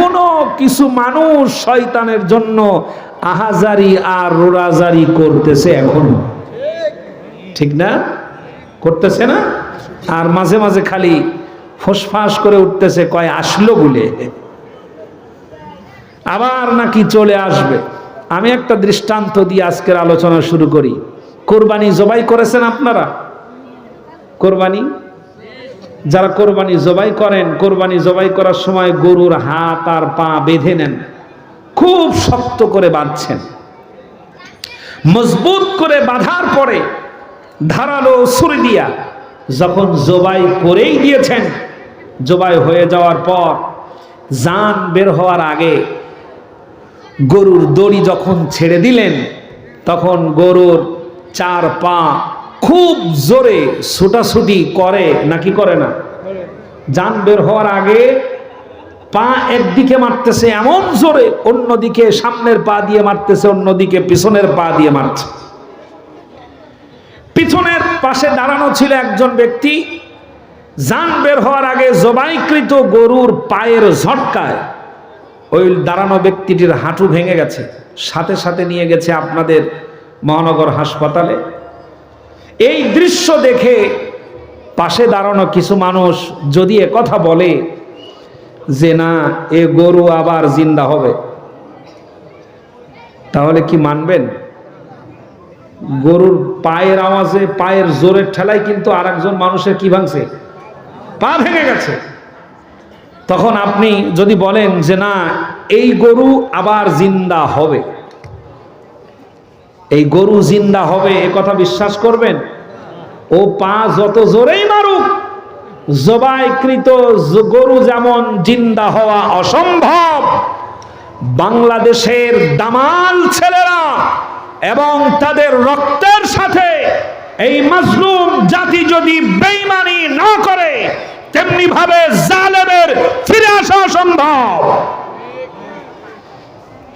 এখনও কিছু মানুষ শয়তানের জন্য আহাজারি আর রোরাজারি করতেছে এখনও। ঠিক না? করতেছে না? আর মাঝে মাঝে খালি ফোসফাস করে উঠতেছে, কয়, আসলো বলে? আবার নাকি চলে আসবে। আমি একটা দৃষ্টান্ত দিয়ে আজকের আলোচনা শুরু করি। কোরবানি জবাই করেছেন আপনারা? কোরবানি? যারা কোরবানি জবাই করেন, কোরবানি জবাই করার সময় গরুর হাত আর পা বেঁধে নেন। খুব শক্ত করে বাঁধছেন। মজবুত করে বাঁধার পরে ধারালো ছুরি দিয়া যখন জবাই করেই দিয়েছেন, জবাই হয়ে যাওয়ার পর জান বের হওয়ার আগে গরুর দড়ি যখন ছেড়ে দিলেন, তখন গরুর চার পা খুব জোরে ছুটাছুটি করে নাকি করে না? যান বের হওয়ার আগে পা একদিকে মারতেছে এমন জোরে, অন্যদিকে সামনের পা দিয়ে মারতেছে, অন্যদিকে পিছনের পা দিয়ে মারছে। পিছনের পাশে দাঁড়ানো ছিল একজন ব্যক্তি। যান বের হওয়ার আগে জবাইকৃত গরুর পায়ের ঝটকায় ওই দাঁড়ানো ব্যক্তিটির হাঁটু ভেঙে গেছে। সাথে সাথে নিয়ে গেছে আপনাদের মহানগর হাসপাতালে। এই দৃশ্য দেখে পাশে দাঁড়ানো কিছু মানুষ যদি এ কথা বলে যে না, এ গরু আবার জিন্দা হবে, তাহলে কি মানবেন? গরুর পায়ের আওয়াজে, পায়ের জোরের ঠেলায় কিন্তু আর মানুষের কি ভাঙছে? পা ভেঙে গেছে। তখন আপনি যদি বলেন যে না, এই গরু আবার জিন্দা হবে এই গরু জিন্দা হবে, এ কথা বিশ্বাস করবেন? ও পা যত জোরেই মারুক, জবাইকৃত গরু যেমন জিন্দা হওয়া অসম্ভব, বাংলাদেশের দামাল ছেলেরা এবং তাদের রক্তের সাথে এই মাজলুম জাতি যদি বেইমানি না করে তেমনি ভাবে জালেমের ফিরে আসা অসম্ভব।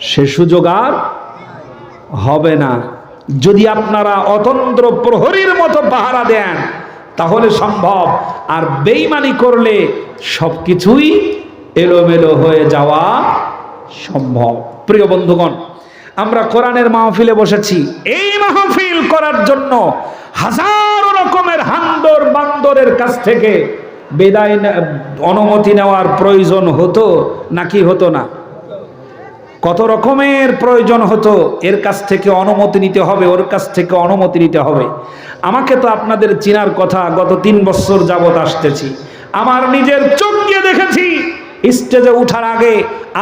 সে সুযোগ আর হবে না। যদি আপনারা অতন্ত্র প্রহরীর মতো পাহারা দেন, তাহলে সম্ভব। আর বেইমানি করলে সব কিছুই এলোমেলো হয়ে যাওয়া সম্ভব। প্রিয় বন্ধুগণ, আমরা কোরআনের মাহফিলে বসেছি। এই মাহফিল করার জন্য হাজারো রকমের হান্দর বান্দরের কাছ থেকে বেদায় অনুমতি নেওয়ার প্রয়োজন হতো নাকি হতো না? কত রকমের প্রয়োজন হতো, এর কাছ থেকে অনুমতি নিতে হবে, ওর কাছ থেকে অনুমতি নিতে হবে। আমাকে তো আপনাদের চিনার কথা, গত তিন বছর যাবত আসতেছি। আমার নিজের চোখ দিয়ে দেখেছি। স্টেজে উঠার আগে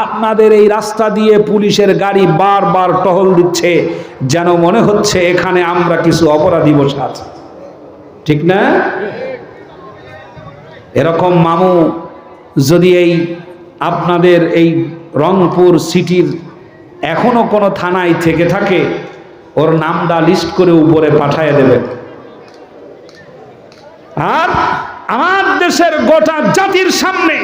আপনাদের এই রাস্তা দিয়ে পুলিশের গাড়ি বারবার টহল দিচ্ছে, যেন মনে হচ্ছে এখানে আমরা কিছু অপরাধী বসে আছি। ঠিক না? এরকম মামু যদি এই আপনাদের এই রংপুর সিটির এখনও কোনো থানায় থেকে থাকে, ওর নামটা লিস্ট করে উপরে পাঠিয়ে দেবে। আর আমার দেশের গোটা জাতির সামনে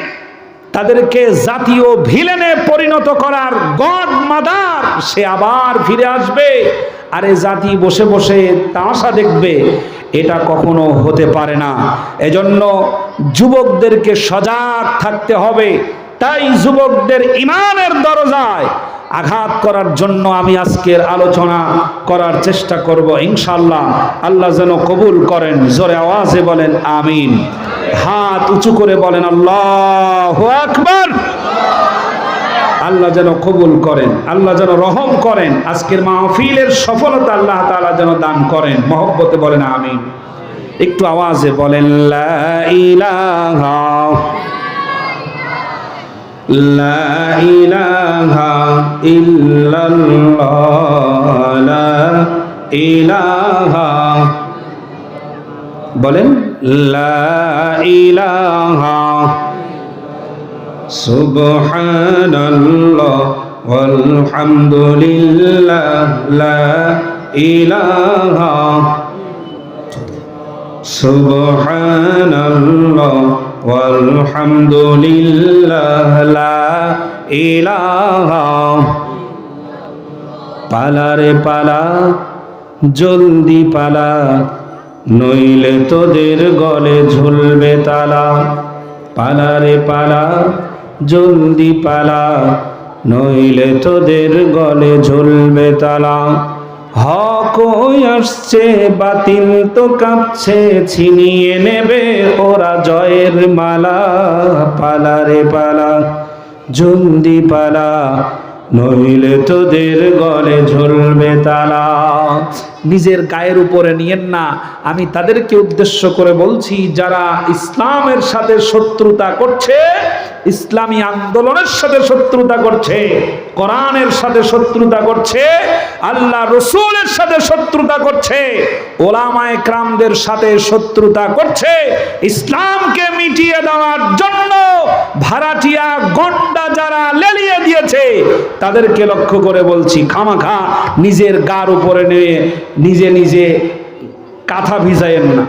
তাদেরকে জাতীয় ভিলেনে পরিণত করার গড মাদার, সে আবার ফিরে আসবে। আর জাতি বসে বসে তামাশা দেখবে, এটা কখনো হতে পারে না। এজন্য যুবকদেরকে সজাগ থাকতে হবে। তাই যুবকদের ইমানের দরজায় আঘাত করার জন্য আমি আজকের আলোচনা করার চেষ্টা করব ইনশাল্লাহ আল্লাহ যেন কবুল করেন, জোরে আওয়াজে বলেন, আমিন। হাত উঁচু করে বলেন, আল্লাহ আকবার। আল্লাহ যেন কবুল করেন, আল্লাহ যেন রহম করেন, আজকের মাহফিলের সফলতা আল্লাহ তাআলা যেন দান করেন। মহব্বতে বলেন, আমিন। একটু আওয়াজে বলেন, লা ইলাহা لا إله إلا الله لا إله বলেন লা ইলাহা সুবহানাল্লাহ walhamdulillah লা ইলাহা সুবহানাল্লাহ walhamdulillah লা ইলাহা পালারে পালা, জলদি পালা, নইলে তোদের গলে ঝুলবে তালা। পালারে পালা, জলদি পালা, নইলে তোদের গলে ঝুলবে তালা। হক আসছে, বাতিল তো কাঁপছে ছিনিয়ে নেবে ওরা জয়ের মালা, পালা রে পালা জুন্দি পালা, নইলে তোদের গলে ঝুলবে তালা। নিজের গায়ের উপরে নিয়েন না। আমি তাদেরকে উদ্দেশ্য করে বলছি, যারা ইসলামের সাথে শত্রুতা করছে, ইসলামী আন্দোলনের সাথে শত্রুতা করছে, কোরআনের সাথে শত্রুতা করছে, আল্লাহ রসুলের সাথে শত্রুতা করছে, ওলামায়ে ক্রামদের সাথে শত্রুতা করছে, ইসলামকে মিটিয়ে দেওয়ার জন্য ভাড়াটিয়া গন্ডা যারা লেলিয়ে দিয়েছে, তাদেরকে লক্ষ্য করে বলছি, খামাখা, নিজের গার উপরে নিয়ে নিজে নিজে কাঁথা ভিজায়েন না।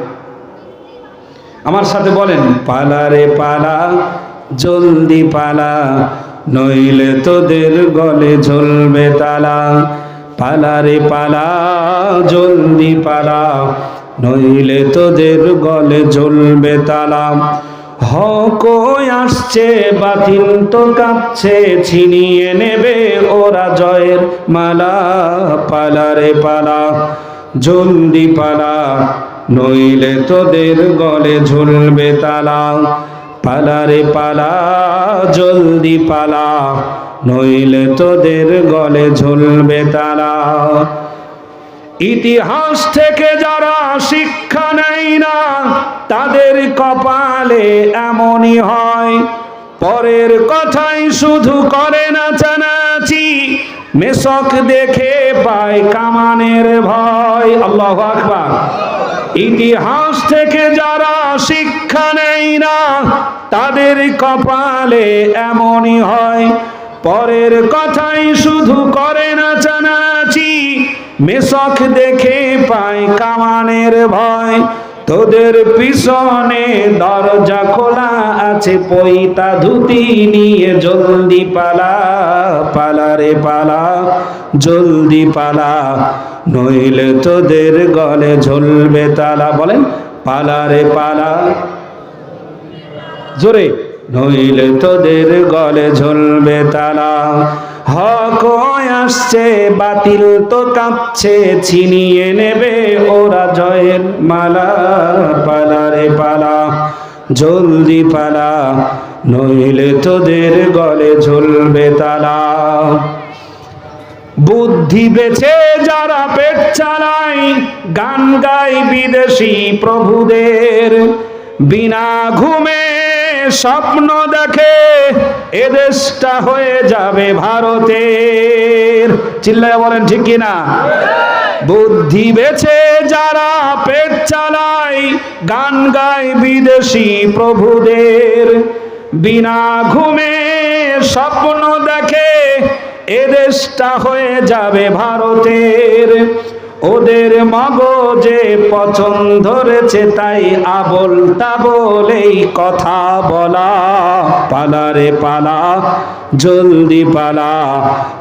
আমার সাথে বলেন, পালা রে পালা, জলদি পালা, নইলে তোদের গলে ঝুলবে তালা। পালা রে পালা, জলদি পালা, নইলে তোদের গলে ঝুলবে তালা। হক আসছে, বাতিল তো কাঁপছে, ছিনিয়ে নেবে ওরা জয়ের মালা, পালা রে পালা জলদি পালা, নইলে তোদের গলে ঝুলবে তালা, পালা রে পালা, জলদি পালা, নইলে তোদের গলে ঝুলবে তালা। ইতিহাস থেকে যারা শিক্ষা নেয় না, তাদের কপালে এমনই হয়। পরের কথাই শুধু করে না চানাচি মেশক দেখে পায় কামানের ভয়। আল্লাহ আকবার। ইতিহাস থেকে যারা শিক্ষা নেয় না, তাদের কপালে এমনই হয়। পরের কথাই শুধু করে না চানাচি মেশক দেখে পায় কামানের ভয়। তোদের পিছনে দরজা খোলা আছে, পইতা ধুতি নিয়ে জলদি পালা পালা রে পালা, জলদি পালা। নইলে তোদের গলে ঝুলবে তালা। বলেন, পালা রে পালা। জোরে। নইলে তোদের গলে ঝুলবে তালা। হক আসছে, বাতিল তো কাঁপছে, ছিনিয়ে নেবে ওরা জয়ের মালা পালা রে পালা, জলদি পালা, নইলে তোদের গলে ঝুলবে তালা। বুদ্ধি বেছে যারা পেট চালায়, গান গায় বিদেশি প্রভুদের, বিনা ঘুমে স্বপ্ন দেখে এদেশটা হয়ে যাবে ভারতের। চিল্লায় বলেন ঠিক কিনা? বুদ্ধি বেছে যারা পেট চালায়, গান গায় বিদেশি প্রভুদের। বিনা ঘুমে স্বপ্ন দেখে এদেশটা হয়ে যাবে ভারতের। ওদের মগজে পছন্দ ধরেছে, তাই আবল তাবলেই কথা বলা। পালা রে পালা, জলদি পালা,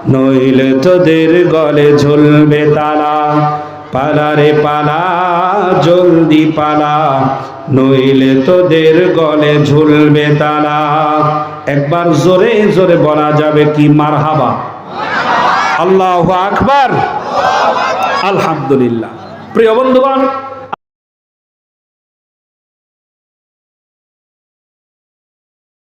নইলে তোদের গলে ঝুলবে তালা। পালা রে পালা, জলদি পালা, নইলে তোদের গলে ঝুলবে তালা। একবার জোরে জোরে বলা যাবে কি মারহাবা? আল্লাহ আকবার। আলহামদুলিল্লাহ। প্রিয় বন্ধুগণ